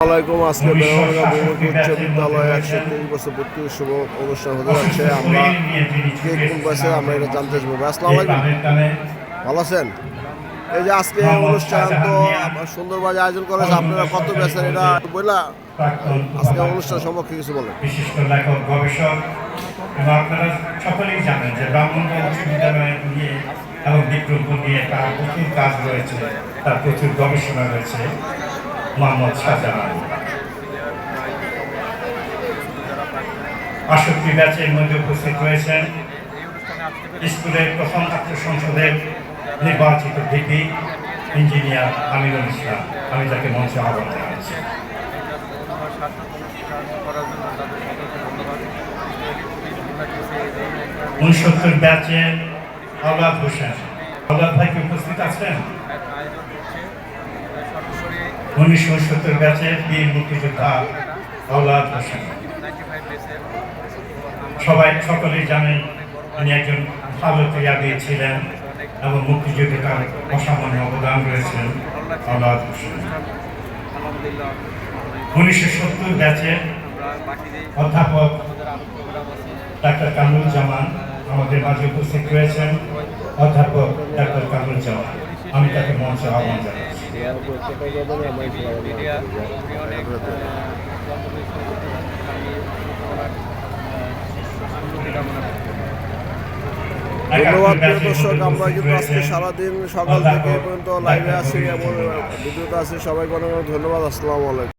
আসসালামাইকুম আজকে বেরোঙ্গা বহুমুখী উচ্চ বিদ্যালয়ে একশো তিরিশ বছর ভর্তি শুভ অনুষ্ঠান হতে যাচ্ছে। আমরা কোন বয়সে, আমরা এটা জানতে চাইব। আসসালামু ভালো আছেন? এই যে আজকে অনুষ্ঠান তো সুন্দরভাবে আয়োজন করেছে আপনারা কত বেছেন এটা বললা আজকে অনুষ্ঠান সম্পর্কে কিছু বলেন। বিশিষ্ট লেখক, গবেষক এবং আপনারা সকলেই জানেন যে ব্রাহ্মণগঞ্জ বিশ্ববিদ্যালয় নিয়ে এবং বিক্রমপুর নিয়ে তার প্রচুর কাজ রয়েছে, তার প্রচুর গবেষণা রয়েছে। মোহাম্মদ শাহজাহান আষট্টি ব্যাচের মধ্যে উপস্থিত রয়েছেন স্কুলের প্রথম ছাত্র সংসদের নির্বাচিত ভিপি ইঞ্জিনিয়ার আমিরুল ইসলাম। আমি তাকে মঞ্চে আহ্বান জানাচ্ছি। উনসত্তর ব্যাচে আওলাদ হোসেন। আওলাদ ভাই কি উপস্থিত আছেন? উনিশশো উনসত্তর ব্যাচে বীর মুক্তিযোদ্ধা আওলাদ হোসেন। সবাই সকলেই জানেন উনি একজন ভালো ক্রীড়াবিদ ছিলেন এবং মুক্তিযুদ্ধে তার অসামান্য অবদান রয়েছেন আওলাদ হোসেন। উনিশশো সত্তর ব্যাচে অধ্যাপক ডাক্তার কামরুজ্জামান আমাদের মাঝে উপস্থিত রয়েছেন। অধ্যাপক ডাক্তার কামরুজ্জামান আমি তাকে মঞ্চে আহ্বান জানাচ্ছি। ধন্যবাদ প্রিয় দর্শক আমরা কিন্তু আজকে সারাদিন সকাল থেকে পর্যন্ত লাইভে আছি এবং ভিডিওতে আছি। সবাইকে অনেক অনেক ধন্যবাদ। আসসালামু আলাইকুম।